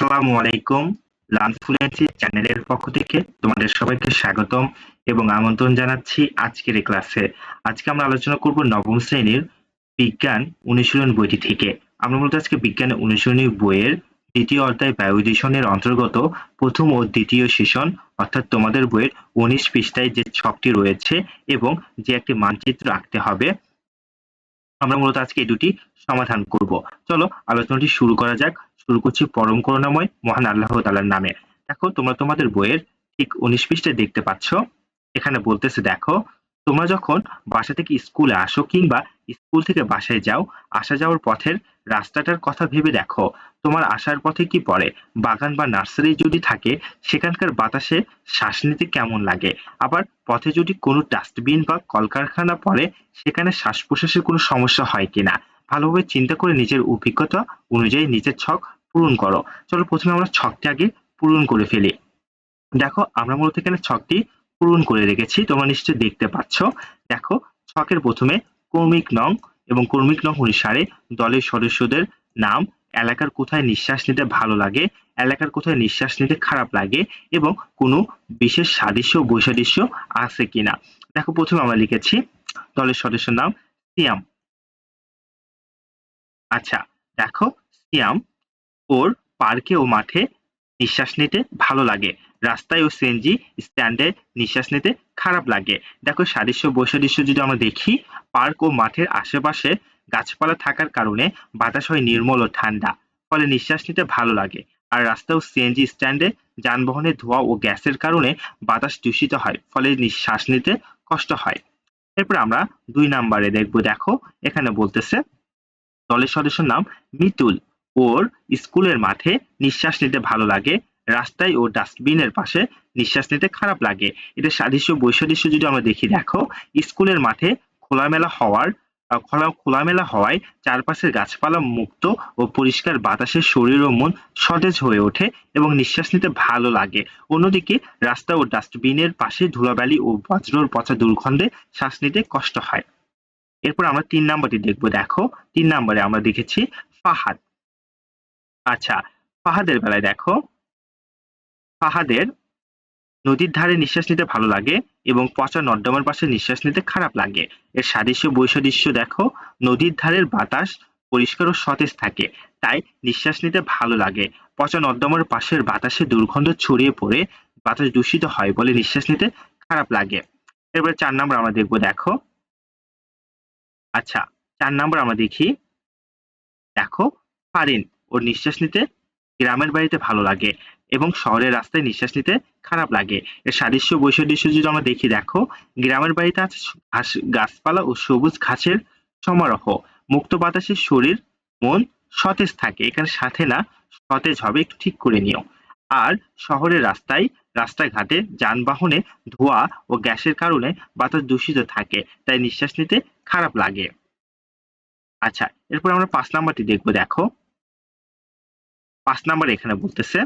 আসসালামু আলাইকুম। Learn fluency চ্যানেলের পক্ষ থেকে তোমাদের সবাইকে স্বাগতম এবং আমন্ত্রণ জানাচ্ছি আজকের এই ক্লাসে। আজকে আমরা আলোচনা করব নবম শ্রেণির বিজ্ঞান অনুশীলন বইটি থেকে। আমরা মূলত আজকে বিজ্ঞান অনুশীলনী বইয়ের দ্বিতীয় অধ্যায় বায়ু দূষণের অন্তর্গত প্রথম ও দ্বিতীয় সেশন, অর্থাৎ তোমাদের বইয়ের উনিশ পৃষ্ঠায় যে ছকটি রয়েছে এবং যে একটি মানচিত্র আঁকতে হবে আমরা মূলত আজকে এই দুটি সমাধান করব। চলো, আলোচনাটি শুরু করা যাক। শুরু করছি পরম করুণাময়, মহান আল্লাহ তালার নামে। দেখো, তোমরা তোমাদের বইয়ের ঠিক উনিশ পৃষ্ঠে দেখতে পাচ্ছ। এখানে বলতেছে, দেখো, তোমরা যখন বাসা থেকে স্কুলে আসো কিংবা স্কুল থেকে বাসায় যাও, আসা যাওয়ার পথের রাস্তাটার কথা ভেবে দেখো। তোমার আসার পথে কি পড়ে? বাগান বা নার্সারি যদি থাকে, সেখানকার বাতাসে শ্বাস নিতে কেমন লাগে? আবার পথে যদি কোনো ডাস্টবিন বা কলকারখানা পড়ে, সেখানে শ্বাস প্রশ্বাসের কোনো সমস্যা হয় কিনা? ভালোভাবে চিন্তা করে নিজের অভিজ্ঞতা অনুযায়ী নিজের ছক পূরণ করো। চলো প্রথমে আমরা ছকটি আগে পূরণ করে ফেলি। দেখো, আমরা মূলত এখানে ছকটি পূরণ করে রেখেছি, তোমরা নিশ্চয়ই দেখতে পাচ্ছ। দেখো, ছকের প্রথমে কর্মিক নং এবং কর্মিক নং অনুসারে দলের সদস্যদের নাম, এলাকার কোথায় নিঃশ্বাস নিতে ভালো লাগে, এলাকার কোথায় নিঃশ্বাস নিতে খারাপ লাগে এবং কোনো বিশেষ সাদৃশ্য বৈসাদৃশ্য আছে কিনা। দেখো, প্রথমে আমরা লিখেছি দলের সদস্যের নাম সিয়াম। আচ্ছা দেখো, সিয়াম ওর পার্কে ও মাঠে নিঃশ্বাস নিতে ভালো লাগে। রাস্তায় ও সিএনজি স্ট্যান্ডে নিঃশ্বাস নিতে খারাপ লাগে। দেখো সাদৃশ্য, বৈসাদৃশ্য যদি আমরা দেখি, পার্ক ও মাঠের আশেপাশে গাছপালা থাকার কারণে বাতাস হয় নির্মল ও ঠান্ডা, ফলে নিঃশ্বাস নিতে ভালো লাগে। আর রাস্তা ও সিএনজি স্ট্যান্ডে যানবাহনের ধোঁয়া ও গ্যাসের কারণে বাতাস দূষিত হয়, ফলে নিঃশ্বাস নিতে কষ্ট হয়। এরপর আমরা দুই নাম্বারে দেখব, দেখো এখানে বলতেছে, দলের সদস্যের নাম মিতুল। ওর স্কুলের মাঠে নিঃশ্বাস নিতে ভালো লাগে রাস্তায় ও ডাস্টবিনের পাশে নিঃশ্বাস নিতে খারাপ লাগে। এটা সাদৃশ্য, বৈসাদৃশ্য যদি আমরা দেখি, দেখো, স্কুলের মাঠে খোলামেলা হওয়ার খোলা খোলামেলা হওয়ায় চারপাশের গাছপালা মুক্ত ও পরিষ্কার বাতাসে শরীর ও মন সতেজ হয়ে ওঠে এবং নিঃশ্বাস নিতে ভালো লাগে। অন্যদিকে রাস্তা ও ডাস্টবিনের পাশে ধুলাবালি ও বজ্রর পচা দুর্গন্ধে শ্বাস নিতে কষ্ট হয়। এরপর আমরা তিন নাম্বারটি দেখব, দেখো। তিন নাম্বারে আমরা দেখেছি ফাহাদ। আচ্ছা ফাহাদের বেলায় দেখো। ফাহাদের নদীর ধারে নিঃশ্বাস নিতে ভালো লাগে এবং পচা নর্দমার পাশে নিঃশ্বাস নিতে খারাপ লাগে। এর সাদৃশ্য বৈসাদৃশ্য দেখো, নদীর ধারের বাতাস পরিষ্কার ও সতেজ থাকে, তাই নিঃশ্বাস নিতে ভালো লাগে। পচা নর্দমার পাশের বাতাসে দুর্গন্ধ ছড়িয়ে পড়ে, বাতাস দূষিত হয় বলে নিঃশ্বাস নিতে খারাপ লাগে। এরপরে চার নম্বর আমরা দেখব, দেখো। আচ্ছা চার নম্বর আমরা দেখি, দেখো, পারিন। ওর নিঃশ্বাস নিতে গ্রামের বাড়িতে ভালো লাগে। এবং শহরের রাস্তায় নিঃশ্বাস নিতে খারাপ লাগে। এর সাদৃশ্য বৈসাদৃশ্য যদি আমরা দেখি, দেখো, গ্রামের বাড়িতে আছে গাছপালা ও সবুজ ঘাসের সমারোহ। মুক্ত বাতাসে শরীর, মন সতেজ থাকে। এখানে সাথে না, সতেজ হবে, একটু ঠিক করে নিও। আর শহরের রাস্তায়, রাস্তাঘাটে যানবাহনে ধোঁয়া ও গ্যাসের কারণে বাতাস দূষিত থাকে, তাই নিঃশ্বাস নিতে খারাপ লাগে। আচ্ছা এরপর আমরা পাঁচ নাম্বারটি দেখব, দেখো। পাঁচ নাম্বার এখানে বলতেছে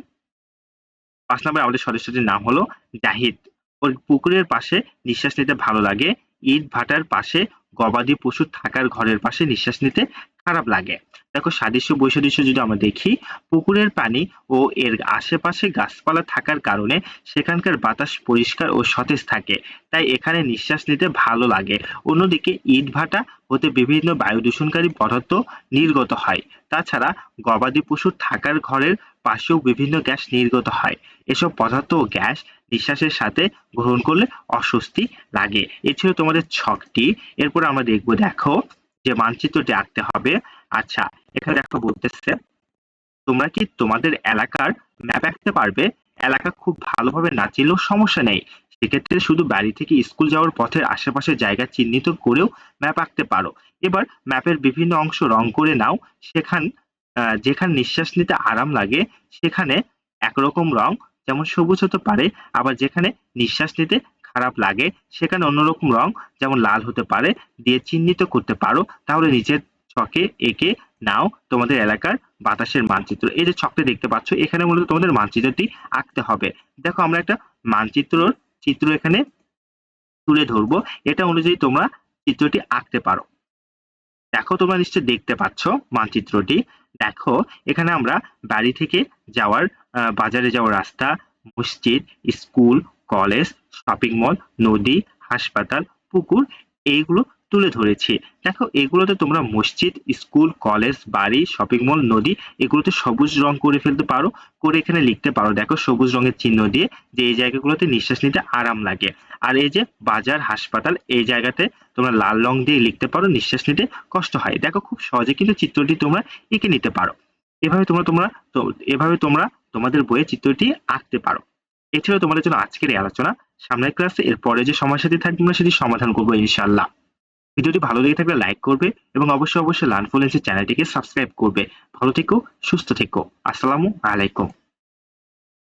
পাঁচ নাম্বার আমাদের সদস্যটির নাম হলো জাহিদ। ওর পুকুরের পাশে নিঃশ্বাস নিতে ভালো লাগে। ইট ভাটার পাশে গবাদি পশু থাকার ঘরের পাশে নিঃশ্বাস নিতে খারাপ লাগে। দেখো সাদৃশ্য, বৈসাদৃশ্য যদি আমরা দেখি, পুকুরের পানি ও এর আশেপাশে গাছপালা থাকার কারণে সেখানকার বাতাস পরিষ্কার ও সতেজ থাকে। তাই এখানে নিঃশ্বাস নিতে ভালো লাগে। অন্যদিকে ইট ভাটা হতে বিভিন্ন বায়ু দূষণকারী পদার্থ নির্গত হয়। তাছাড়া গবাদি পশু থাকার ঘরের পাশেও বিভিন্ন গ্যাস নির্গত হয়। এসব পদার্থ ও গ্যাস নিঃশ্বাসের সাথে গ্রহণ করলে অস্বস্তি লাগে। এ ছিল তোমাদের ছকটি। এরপর আমরা দেখব, দেখো যে মানচিত্রটি আঁকতে হবে। আচ্ছা এখানে দেখো বলতেছে, তোমরা কি তোমাদের এলাকার ম্যাপ আঁকতে পারবে? এলাকা খুব ভালোভাবে না চিনলেও সমস্যা নেই। সেক্ষেত্রে শুধু বাড়ি থেকে স্কুল যাওয়ার পথের আশেপাশে জায়গা চিহ্নিত করেও ম্যাপ আঁকতে পারো। এবার ম্যাপের বিভিন্ন অংশ রং করে নাও। সেখান যেখানে নিঃশ্বাস নিতে আরাম লাগে, সেখানে একরকম রং, যেমন সবুজ হতে পারে, আবার যেখানে নিঃশ্বাস নিতে খারাপ লাগে, সেখানে অন্যরকম রং, যেমন লাল হতে পারে, দিয়ে চিহ্নিত করতে পারো। তাহলে নিচের ছকে এঁকে নাও তোমাদের এলাকার বাতাসের মানচিত্র। এই যে ছকটি দেখতে পাচ্ছ, এখানে মূলত তোমাদের মানচিত্রটি আঁকতে হবে। দেখো, আমরা একটা মানচিত্রর চিত্র এখানে তুলে ধরবো। এটা অনুযায়ী তোমরা চিত্রটি আঁকতে পারো। দেখো, তোমরা নিশ্চয়ই দেখতে পাচ্ছ মানচিত্রটি। দেখো, এখানে আমরা বাড়ি থেকে যাওয়ার বাজারে যাওয়ার রাস্তা, মসজিদ, স্কুল, কলেজ শপিং মল নদী, হাসপাতাল, পুকুর, এইগুলো তুলে ধরেছি। দেখো, এগুলোতে তোমরা মসজিদ, স্কুল, কলেজ, বাড়ি শপিং মল নদী, এগুলোতে সবুজ রং করে ফেলতে পারো। করে এখানে লিখতে পারো। দেখো, সবুজ রঙের চিহ্ন দিয়ে যে এই জায়গাগুলোতে নিঃশ্বাস নিতে আরাম লাগে। আর এই যে বাজার, হাসপাতাল, এই জায়গাতে তোমরা লাল রং দিয়ে লিখতে পারো, নিঃশ্বাস নিতে কষ্ট হয়। দেখো, খুব সহজে কিন্তু চিত্রটি তোমরা এঁকে নিতে পারো। এভাবে তোমরা তোমরা এভাবে তোমরা তোমাদের বইয়ে চিত্রটি আঁকতে পারো। এছাড়াও তোমাদের জন্য আজকের এই আলোচনা। সামনের ক্লাসে এর পরে যে সমস্যাটি থাকবে, আমরা সেটি সমাধান করব ইনশাল্লাহ ভিডিওটি ভালো লেগে থাকলে লাইক করবে এবং অবশ্যই অবশ্যই লার্ন ফ্লুয়েন্সি চ্যানেলটিকে সাবস্ক্রাইব করবে। ভালো থেকো, সুস্থ থেকো। আসসালামু আলাইকুম।